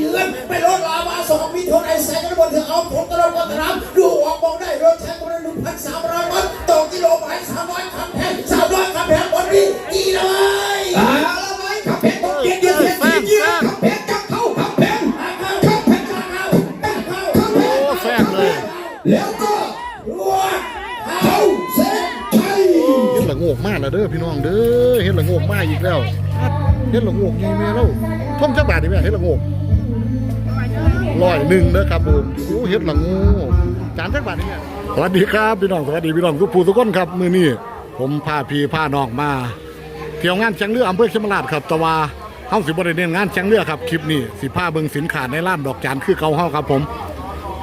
ยืนไปรถลาวาสองมิถุนายนแสงกระบวนเธอเอาผลกระโดดกระน้ำดูออกมองได้รถแทงกระหนึ่งพันสามร้อยวัตต์ต่อกิโลหมายสามร้อยคำแพงสามร้อยคำแพงวันนี้ดีเลยเอาละไหมขับเพชรต้องเกียรติเกียรติเกียรติเกียรติขับเพชรจับเข้าขับเพชรเข้าเข้าเข้าเข้าเข้าเข้าโอ้แซ่บเลยแล้วก็รัวเข้าเส้นชัยเฮ็ดละโงกมากแล้วเด้อพี่น้องเด้อเฮ็ดละโงกมากอีกแล้วเฮ็ดละโงกใหญ่แม่แล้วท่อมจักบาทนี่แม่เฮ็ดละโงก ร้อยหนึ่งเด้อครับผมโอ้เฮ็ดละโงกจานจักบาทนี่แม่สวัสดีครับพี่น้องสวัสดีพี่น้องทุกผู้ทุกคนครับมื้อนี้ผมพาพี่พาน้องมา เที่ยวงานแข่งเรืออำเภอเขมราชครับแต่ว่าเฮาสิบ่ได้เน้นงานแข่งเรือครับคลิปนี้สิพาเบิ่งสินค้าในร้านดอกจานคือเก่าเฮาครับผม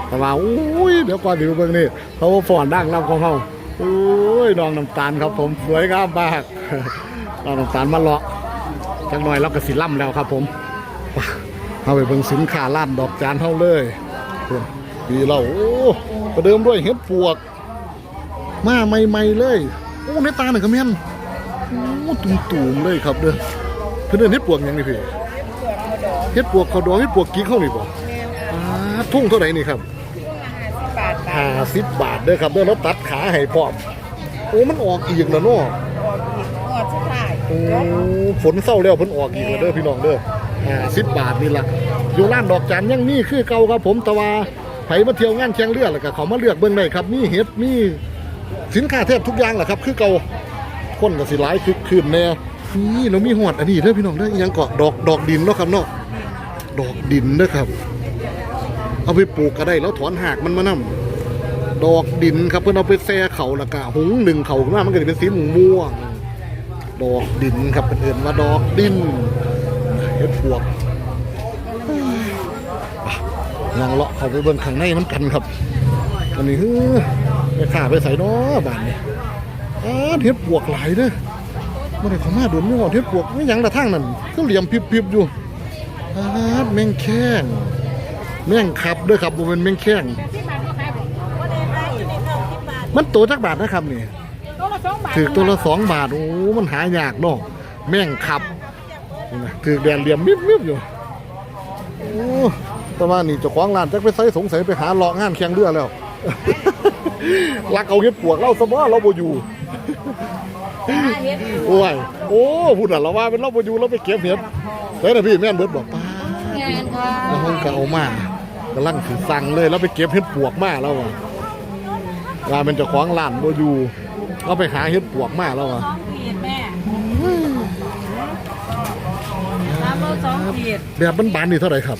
แต่ว่าอุ้ยเดี๋ยวก่อนเดี๋ยวเบิ่งนี่เขาฟ้อนดังรับของเฮาอุ้ยน้องน้ำตาลครับผมสวยงามมากน้องน้ำตาลมาเลาะจังหน่อยเราก็สิล่ำแล้วครับผม เอาไปเบิ่งสินค้าร้านดอกจานเฮาเลยดีเราโอ้ประเดิมด้วยเห็ดปวก มาใหม่ๆเลย โอ้ในตาหนึ่งกระเมียนโอ้ตุ่มๆเลยครับเด้อเพื่อนเฮ็ดปวกหยังนี่พี่เฮ็ดปวกเขาดองเฮ็ดปวกกิ๊กเข้านี่บ่อ่าทุ่งเท่าไหร่นี่ครับห้าสิบบาทเด้อครับเด้อแล้วตัดขาให้พร้อมโอ้มันออกอีกแล้วเนาะหอดสุดท้ายโอ้ฝนเศร้าแล้วเพิ่นออกอีกแล้วเด้อพี่น้องเด้อ ห้าสิบบาทนี่ละอยู่ร้านดอกจานยังนี่คือเก่าครับผมแต่ว่าไผมาเที่ยวงานแข่งเรือแล้วก็เขามาเลือกเบิ่งได้ครับมีเห็ดมีสินค้าแทบทุกอย่างแหละครับ คือเก่าคนก็สิหลายคึกคืนแน่นี่เรามีหอดอันนี้เด้อพี่น้องเด้ออิหยังเกาะดอกดอกดินเนาะครับเนาะดอกดินเด้อครับ เอาไปปลูกก็ได้แล้วถอนหากมันมานํดอกดินครับเพื่อนเอาไปแซ่เขาแล้วก็หุงหนึ่งเขาขึ้นมามันก็จะเป็นสีม่วงม่วงดอกดินครับเป็นเอื่นว่าดอกดิน เฮ็ดปวกอะยางเลาะเข้าไปเบิ่งข้างในมันกันครับ อันนี้เฮ้อไปขาไปใส่เนาะบ้านนี้อ้าเฮ็ดปวกหลายเด้อบ่ได้เข้ามาโดนไม่หอดเฮ็ดปวกไม่หยังแต่ทางนั้นก็เหลี่ยมพริบๆอยู่อ้าแมงแข้งแม่งขับด้วยครับบ่แมันแม่งแข้งที่มันก็ขายแบบว่าได้ได้อยู่ในเงินที่บาทมันตัวจักบาทนะครับนี่ตัวละสองบาทถือตัวละสองบาทโอ้ มันหายากเนาะแม่งขับ นี่นะถือแดนเหลี่ยมมิบมิบอยู่โอ้แต่ว่านี่เจ้าของร้านจักไปใส่สงสัยไปหาเลาะงานแข่งเรือแล้วลักเอาเฮ็ดปวกเล่าสมอเราบ่อยู่เฮ็ดโอ้ยโอ้พูดน่ะเราว่าเป็นเราบ่อยู่เราไปเก็บเห็ดเฮ้ยนะพี่แม่นเบิดบอกป้างานค่ะแล้วห้องก็เอามากำลังถือสั่งเลยแล้วไปเก็บเห็ดปวกมาแล้วอะว่าเป็นเจ้าของร้านบ่อยู่เราไปหาเห็ดปวกมาแล้วอะ สองขีดแม่สาม โลสองขีดแบบบานๆนี่เท่าไหร่ครับ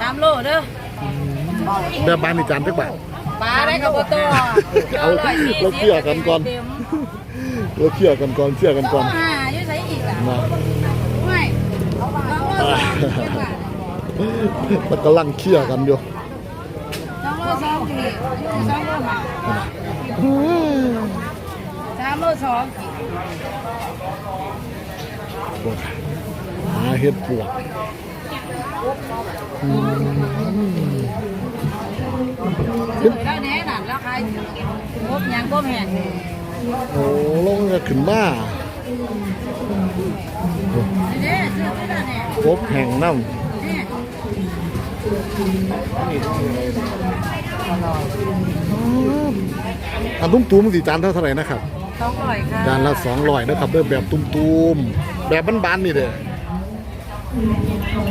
สามโลเด้อแบบบานนี่จานจักบาทปลาได้กับตัวเอาเราเกี่ยกันก่อนเราเชื่อกันก่อนเชื่อกันก่อนหาอยู่ใส่อีกล่ะนะไม่สองโลสองขีดบาทมันกำลังเชื่อกันอยู่สองโลสองขีดสองโลมาสามโลสองขีดหาเห็ดปวกอืมสวยแล้วแน่น่ะแล้วใครพบยังพบแห่งโอ้ลงจะขึ้นมาเด้ซื้อไปแล้วเนี่ยพบแห่งน้ำเนี่ยอันตุ้มตูมสีจานเท่าไหร่นะครับสองร้อยค่ะจานละสองร้อยนะครับเด้อแบบตุ้มตูมๆแบบบานๆนี่เด้อ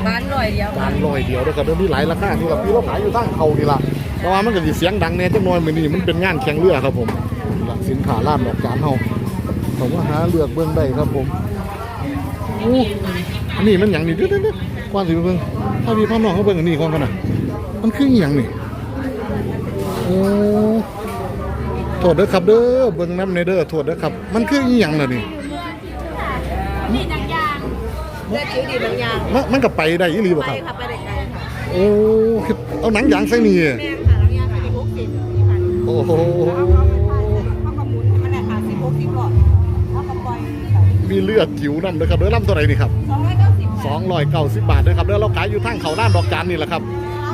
บ้านร้อยเดียวจานร้อยเดียวนะครับเด้อมีหลายราคานี่ละพี่เราขายอยู่ตั้งเขานี่ละแต่ว่ามันก็สิเสียงดังแน่จังน้อยมื้อนี้มันเป็นงานแข่งเรือครับผมนี่ล่ะสินค้าร้านดอกจานเฮาผมว่าหาเลือกเบิ่งได้ครับผมโอ้อันนี้มันหยังนี่เด้อๆๆกว้างสิไปเบิ่งถ้าพี่พ่อน้องเขาเบิ่งอันนี้ก่อนกันน่ะมันคืออีหยังนี่โอ้โทษเด้อครับเด้อเบิ่งน้ำในเด้อโทษเด้อครับ มันคืออีหยังน่ะนี่นี่หนังยาง เลือดจิ้วดีหนังยางมันมันก็ไปได้อีหลีบ่ไปครับ ค่ะไปได้ไกลค่ะโอ้คือเอาหนังยางใส่นี่แม่ค่ะหนังยางไปที่หกสิบที่พันโอ้โหเขาก็หมุนมันแหละค่ะสิบหกสิบหลอดเขาก็ปล่อยมีเลือดจิ๋วนํนะครับเด้อลำตัวไหนนี่ครับสองร้อยเก้าสิบ290บาทเด้อครับเด้อเราขายอยู่ทางเขาด้านดอกจานนี่แหละครับ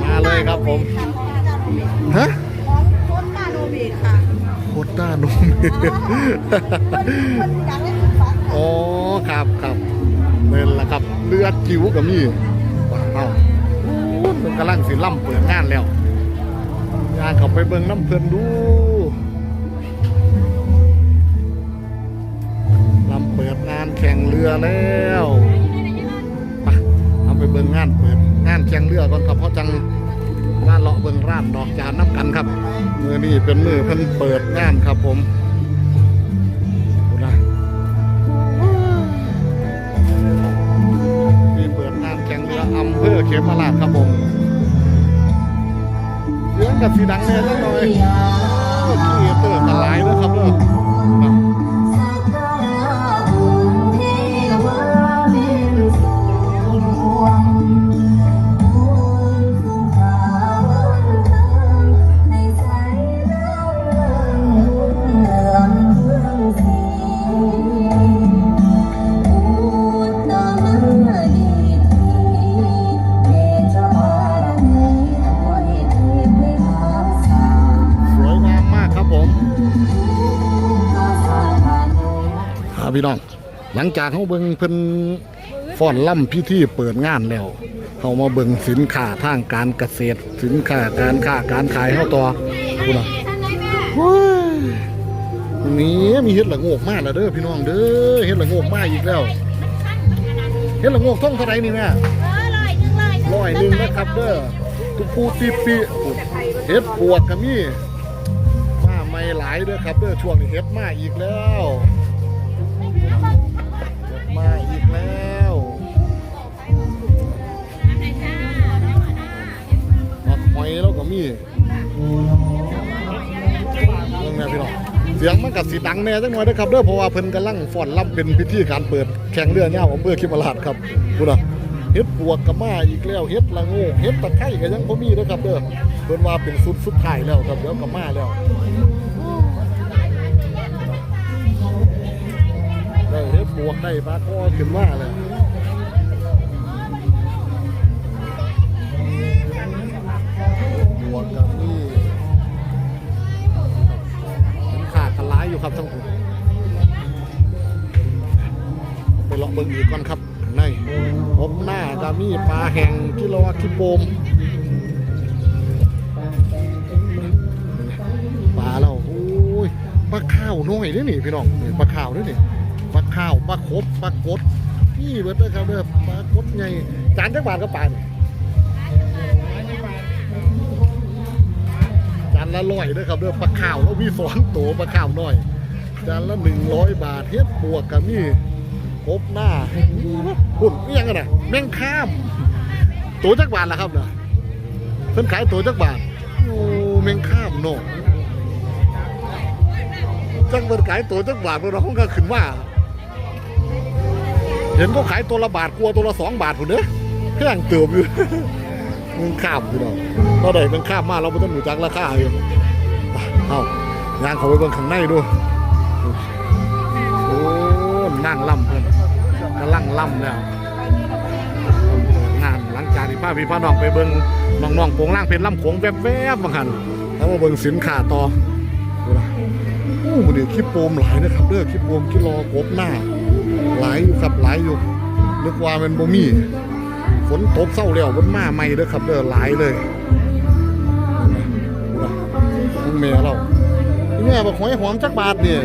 มาเลยครับผมฮะของโคตรตาโนบีค่ะโคตรด้านม เพิ่นเพิ่นดังได้สิบสองอ๋อครับครับ นี่นแหละครับ เลือดจิ๋วกับมี่ว้าวำลังสิล่ำเปิดงานแล้วย่างเขาไปเบิ่งน้ำเพลินดูล่ำเปิดงานแข่งเรือแล้วไปเอาไปเบิ่งงานเปิดงานแข่งเรือก่อนครับเพราะจังงานเลาะเบิ่งร้านดอกจานน้ำกันครับมือนี้เป็นมือเพิ่นเปิดงานครับผม ออำเภอเขมราชครับผมเสียงกับสีดังแน่จังหน่อยขี้เตอร์กันหลายนะครับเด้อค พี่น้อง หลังจากเขาเบิ่งเพิ่นฟ้อนล่ำพิธีเปิดงานแล้วเขามาเบิ่งสินค้าทางการเกษตร สินค้าการค้าการขายเขาต่อคุณน่ะโอ้ยนี่มีเห็ดละโงกมากแล้วเด้อพี่น้องเด้อเห็ดละโงกมากอีกแล้วเห็ดละโงกท่องเท่าไรนี่แม่ร้อยหนึ่งนะครับเด้อตุกปูตีปีเฮ็ดปวกก็มีมาไม่หลายเด้อครับเด้อช่วงนี้เฮ็ดมาอีกแล้ว หอยแล้วก็มีเรื่งแม่พี่น้องเสียงมันกับสีดังแน่จังหน่อยเด้อครับเด้อเพราะว่าเพิ่นกำลังฟ้อนรำเป็นพิธีการเปิดแข่งเรือเนี่ยอำเภอคิมราชครับพูดนะเฮ็ดปวกก็มาอีกแล้วเฮ็ดละโงูเฮ็ดตะไคร้ก็ยังบ่มีเด้อครับเด้อเพิ่นว่าเป็นสุดสุดท้ายแล้วครับเดี๋ยวก็มาแล้วได้เฮ็ดปวกได้ปลาคอขึ้นมาแล้ว อยู่ครับทั้งคู่ไปลองเบิ่งอีกก่อนครับในพบหน้าจะมีปลาแห้งกิโลกิโปมปลาเราโอ้ยปลาข้าวน้อยด้อนี่พี่น้องปลาข้าวด้อนี่ปลาข้าวปลาคบปลากดนี่เบิดเด้อครับเด้อปลากดใหญ่จานจักบาทก็ปลานี่จานละร้อยเด้อครับเด้อปลาข้าวแล้วมีสองตัวปลาข้าวน้อยจานละหนึ่งร้อยบาทเฮ็ดปวกกับนี่พบหน้าหุ่นนี่ยังกันนะแม่งข้าม ตัวจักบาทละครับเนาะเพิ่นขายตัวจักบาทโอ้แม่งข้ามโน่จักเพิ่นขายตัวจักบาทเราคงก็ขึ้นว่า เห็นเขาขายตัวละบาทกลัวตัวละสองบาทพุ่นเด้อแพงเติบอยู่ ม่งข้ามพี่น้องเราได้แม่งข้ามมาเราไม่ต้องหนูจักราคาอยู่เอางานเขาไปเบิ่งข้างในดูโอ้นั่งล่ำเพิ่นกำลังล่ำแล้วงานหลังจากที่ป้าพี่พ่อน้องไปเบิ่งน้องๆโปงล่างเพชรล่ำโขงแวบๆบางหันแล้วมาเบิ่งสินค้าต่อดูนะโอ้มันนี่คิดโปมหลายนะครับเด้อคิดโปมคิดรอกบหน้า หลายอยู่ครับหลายอยู่นึกว่ามันบ่มี ฝนตกเศร้าแล้วมันมาใหม่เด้อครับเด้อหลายเลยดูนะมึงแม่เราอีแม่บอกหอยหอมจักบาทเนี่ย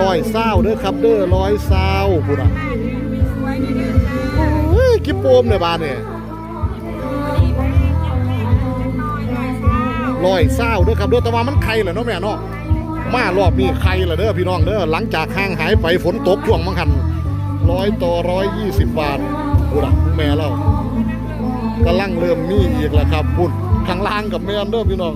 ร้อยเศร้าเด้อครับเด้อร้อยเศร้าพูดอะเฮ้ยกิ๊บโปมเนี่ยบานเนี่ยร้อยเศร้าเด้อครับเด้อแต่ว่ามันไข่เหรอเนาะแม่เนาะมารอบนี้ไข่เหรอเด้อพี่น้องเด้อหลังจากห่างหายไปฝนตกช่วงมังคัน ร้อยต่อร้อยยี่สิบบาทพูดอะแม่เรากำลังเริ่มมีอีกแล้วครับพูดข้างล่างกับแม่นเด้อพี่น้อง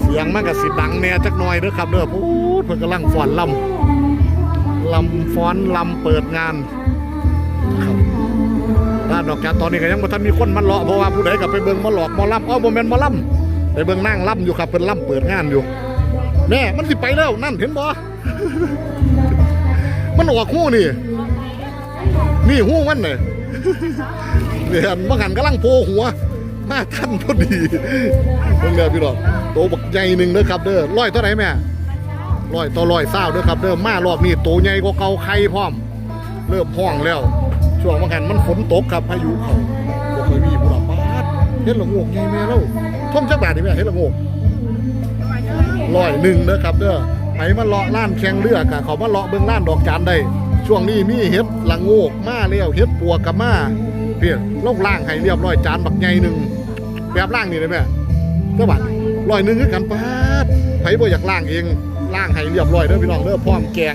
เสียงมันก็สิดังแน่จักหน่อยเด้อครับเด้อพูดเพิ่นกำลังฟ้อนลำลำฟ้อนลำเปิดงานครับด้านอกจากตอนนี้ก็ยังบ่ทันมีคนมาเลาะเพราะว่าผู้ใดก็ไปเบิ่งมาหลอกมาล่ำเอ้าบ่แม่นหมาล่ำไปเบิ่งนั่งล่ำอยู่ครับเพิ่นล่ำเปิดงานอยู่แม่มันสิไปแล้วนั่นเห็นบ่ มันออกหูนี่ นี่หูมันเนี่ยเนี่ยมันหันกำลังโผล่หัวมาทันพอดีเพิ่งเด้อพี่น้องโตบักใหญ่หนึ่งเด้อครับเด้อร้อยเท่าไหร่แม่ร้อยต่อร้อยเศร้าเด้อครับเด้อมารอบนี้โตใหญ่กว่าเก่าไข่พร้อม เริ่มห้องแล้ว ช่วงบางกันมันฝนตกครับพายุเขาบ่เคยมีบุรพาเฮ็ดละโงกใหญ่แม่แล้วท่อมจักบาทนี่แม่เฮ็ดละโงกร้อยหนึ่งเด้อครับเด้อ ไปมาเลาะล้านแข่งเรือกะเขามาเลาะเบิ่งล้านดอกจานได้ ช่วงนี้มีเฮ็ดละโงกมาแล้วเฮ็ดปัวกับมาเพี่ยลงล่างให้เรียบร้อยจานบักใหญ่หนึ่งแบบล่างนี่เลยแม่เจ้าบาทร้อยหนึ่งคือกันปาดไผบ่อยากล่างเองล่างให้เรียบร้อยเด้อพี่น้องเด้อพร้อมแกง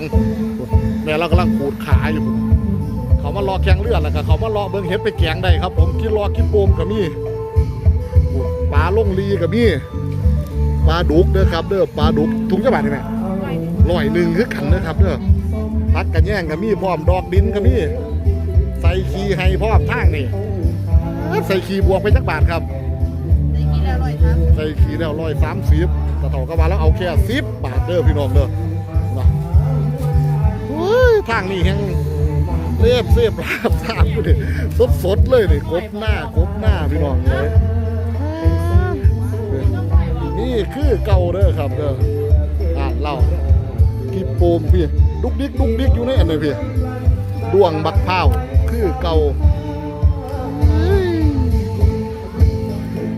แม่เรากำลังขูดขาอยู่เขามารอแข่งเลือดแล้วก็เขามารอเบิ้งเฮ็ดไปแกงได้ครับ ผมกินรอกินโปมก็มีปลาลงลีก็มีปลาดุกเด้อครับเด้อปลาดุกถุงจะบาทนี่แม่ ร้อยหนึ่งคือกันเด้อครับเด้อพักกันแย่งก็มีพร้อมดอกดินก็มีใส่ขีให้พร้อมทางนี่ใส่ขีบวกไปจักบาทครับได้กินแล้วอร่อยใส่ขีแล้วร้อยสามสิบแต่ต่อก็มาแล้วเอาแค่สิบบาทเด้อพี่น้องเด้อนะเฮ้ยทางนี้แห้งเรียบเสียบราบทางอยู่ดิสดสดเลยนี่กบหน้ากบหน้าพี่น้องเลยนี่คือเก่าเด้อครับเด้ออ่านเล่า โปมพี่ดุกดิกดุกดิกอยู่ในอันนี้พี่ดวงบักพร้าคือเก่า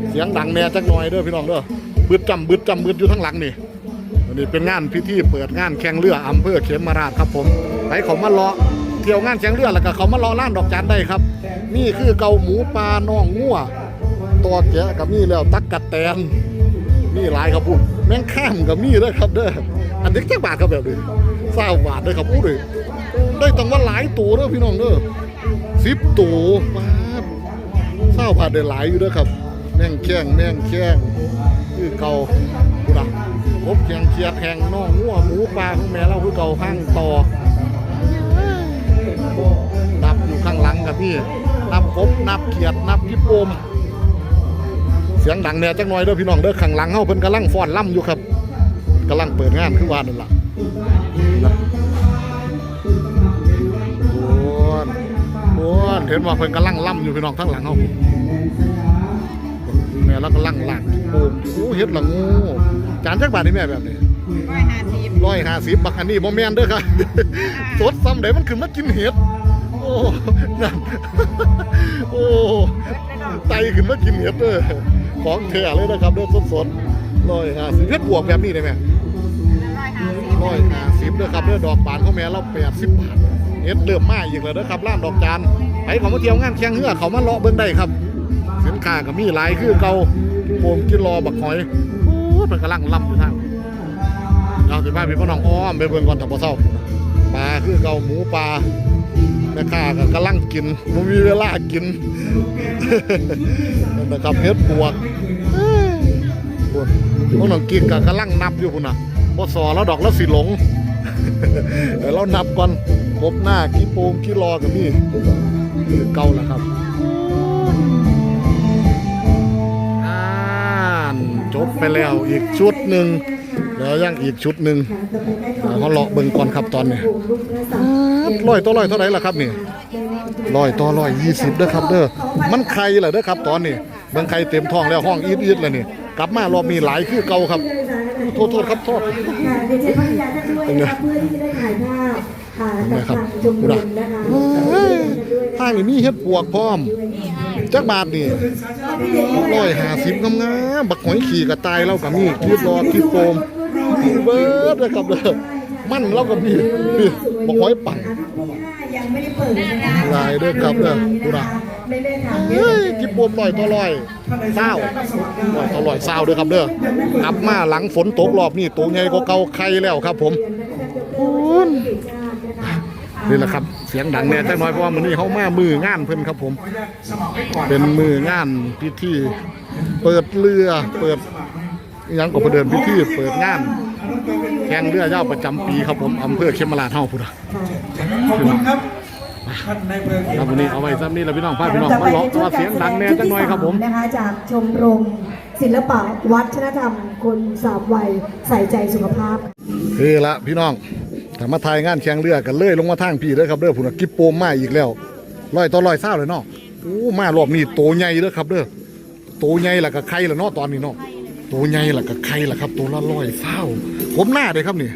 เสียงดังแน่จักหน่อยเด้อพี่น้องเด้อบึดจำบึดจำบึดอยู่ทั้งหลังนี่อันนี้เป็นงานพิธีเปิดงานแข่งเรืออำเภอเขมราชครับผมไปเขามาเลาะเที่ยวงานแข่งเรือแล้วก็เขามาเลาะล้านดอกจานได้ครับ นี่คือเกาหมูปลาน่องงัวตัวแกะกับมีแล้วตักกะแตนมีหลายครับพูดแมงข้ามกับมีเด้อครับเด้อ อันนี้แค่บาทครับแบบนี้เศร้าบาทเด้ครับพูดเลยได้ตั้งว่าหลายตัวเด้อพี่น้องเด้อสิบตัวบาทเศร้าผ่านได้หลายอยู่เด้วครับแม่งแข้งแม่งแข้งคือเก่ากูนะพบแข่งเคียดแข่งน่องงัวหมูปลาของแม่เราคือเก่าห้างต่อนับอยู่ข้างหลังกับพี่นับกบนับเขียดนับยิปมเสียงดังแน่จักหน่อยเด้อพี่น้องเด้อข้างหลังเฮาเพิ่นกำลังฟ้อนล่ำอยู่ครับ กำลังเปิดงานคือว่านั่นล่ะนะโอ้นโอ้นเห็นว่าเพิ่นกำลังล่ำอยู่พี่น้องทั้งหลังเฮาแม่แล้วก็ลังหลังโอ้โหเฮ็ดละงูจานจักบาทนี่แม่แบบนี้ร้อยห้าสิบร้อยห้าสิบบักอันนี้บ่แม่นเด้อครับสดซ้ำเดี๋ยวมันขึ้นมากินเห็ดโอ้นั่นโอ้ไตขึ้นมากินเห็ดเด้อของแท้เลยนะครับเด้อสดๆร้อยห้าสิบเฮ็ดบวกแบบนี้ได้ไหม ร้อยห้าสิบร้อยห้าสิบเด้อครับเด้อดอกบานของแม่เราแปดสิบบาทเฮ็ดเริ่มมาอีกแล้วเด้อครับร้านดอกจานไปเขามาเที่ยวงานแข่งเหือเขามาเลาะเบิ่งได้ครับสินค้าก็มีหลายคือเก่าโปมกินรอบักหอยโอ้ยมันกำลังล่ำอยู่ทางเราสิพาพี่พ่อน้องอ้อมไปเบิ่งก่อนถ้าบ่เศร้าปลาคือเก่าหมูปลาแม่ค้าก็กำลังกินบ่มีเวลากินนะครับเฮ็ดบวกเอ้ยพุ่นพวกน้องกิ๊กก็กำลังนับอยู่พุ่นน่ะ บ่สอแล้วดอกแล้วสิหลงเดี๋ยวเรานับก่อนครบหน้ากี่โปมกี่รอก็มีคือเก่าแล้วครับจบไปแล้วอีกชุดหนึ่งเดี๋ยวยังอีกชุดหนึ่งเขาเลาะเบิ่งก่อนครับตอนนี้ร้อยต่อร้อยเท่าไหร่ล่ะครับนี่ร้อยต่อร้อยยี่สิบเด้อครับเด้อมันใครล่ะเด้อครับตอนนี้เบิ่งใครเต็มท้องแล้วห้องอีดอีดแล้วนี่กลับมารอบนี้หลายคือเก่าครับ โทษโทษครับโทษค่ะเดี๋ยวเชิญพัทยาท่านด้วยนะคะเพื่อที่จะได้ถ่ายภาพอ่ากับทางชมรมนะคะเฮ้ยทางนี้มีเฮ็ดปวกพร้อม จักบาทนี่ร้อยห้าสิบงามๆบักหอยขี่กระตายเรากับมีคิดรอคิดโฟมเบิร์ดนะครับเด้อ มันเรากับมีนี่บักหอยปั่นยังไม่ได้เปิดนะคะลายเด้อครับเด้อดูนะไม่ได้ถามเฮ้ยคิดโฟมลอยต่อลอยเศร้าลอยต่อลอยเศร้าเด้อครับเด้อกลับมาหลังฝนตกรอบนี้ตัวใหญ่กว่าเก่าไข่แล้วครับ ผมนี่แหละครับ เสียงดังแน่จังน้อยเพราะว่ามื้อนี้เฮามามืองานเพิ่นครับผม เป็นมืองานพิธี เปิดเรือเปิดอิหยังก็ประเดินพิธีเปิดงาน แข่งเรือยาวประจำปีครับผมอำเภอเขมราชเฮาพุ่นน่ะขอบคุณครับท่านนายอำเภอเขครับมวันนี้เอาไว้ซ้ำนี้แล้วพี่น้องพาพี่น้องมาเลาะว่าเสียงดังแน่จังน้อยครับผมนะคะจากชมรมศิลปะวัฒนธรรมคนสาบวัยใส่ใจสุขภาพ คือละพี่น้องถ้ามาทายงานแข่งเรือกันเลยลงมาทางพี่เด้อครับเด้อพุ่นน่ะกิบโปมมาอีกแล้วร้อยต่อร้อยเศร้าเลยเนาะโอ้มารอบนี้โตใหญ่เด้อครับเด้อโตใหญ่ละก็ไข่ละเนาะตอนนี้เนาะโตใหญ่ละก็ไข่ละครับตัวละร้อยเศร้า ผมหน้าเลยครับนี่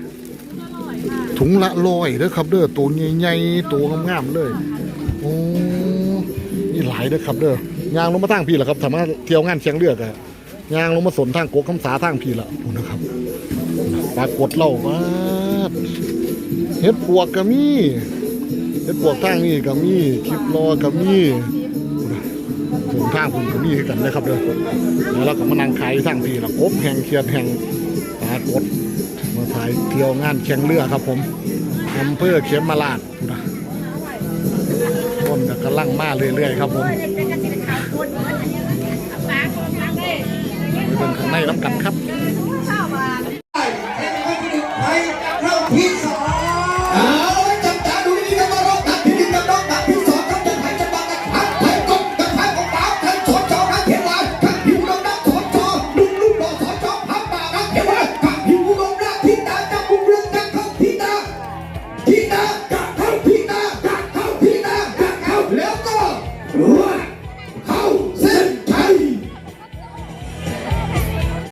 ถุงละร้อยเด้อครับเด้อตัวใหญ่ๆตัวงามๆเลยโอ้นี่หลายเด้อครับเด้อยางลงมาทางพี่แหละครับถ้ามาเที่ยวงานเชียงเลือกอะยางลงมาสนทางโกกคำสาทางพี่ละนะครับปรากฏเล่ามาเฮ็ดปวกก็มีเฮ็ดปวกทางนี้ก็มีคลิปรอก็มีพูดนะส่วนทางผมก็มีกันนะครับเด้อแล้วเราก็มานั่งขายทางพี่ละกบแห่งเขียดแห่งปรากฏ มาถ่ายเที่ยวงานเชียงเรือครับผมอำเภอเขมมาลาดนะคนก็กำลังมาเรื่อยๆครับผมไปเบิ่งข้างในน้ำกันครับ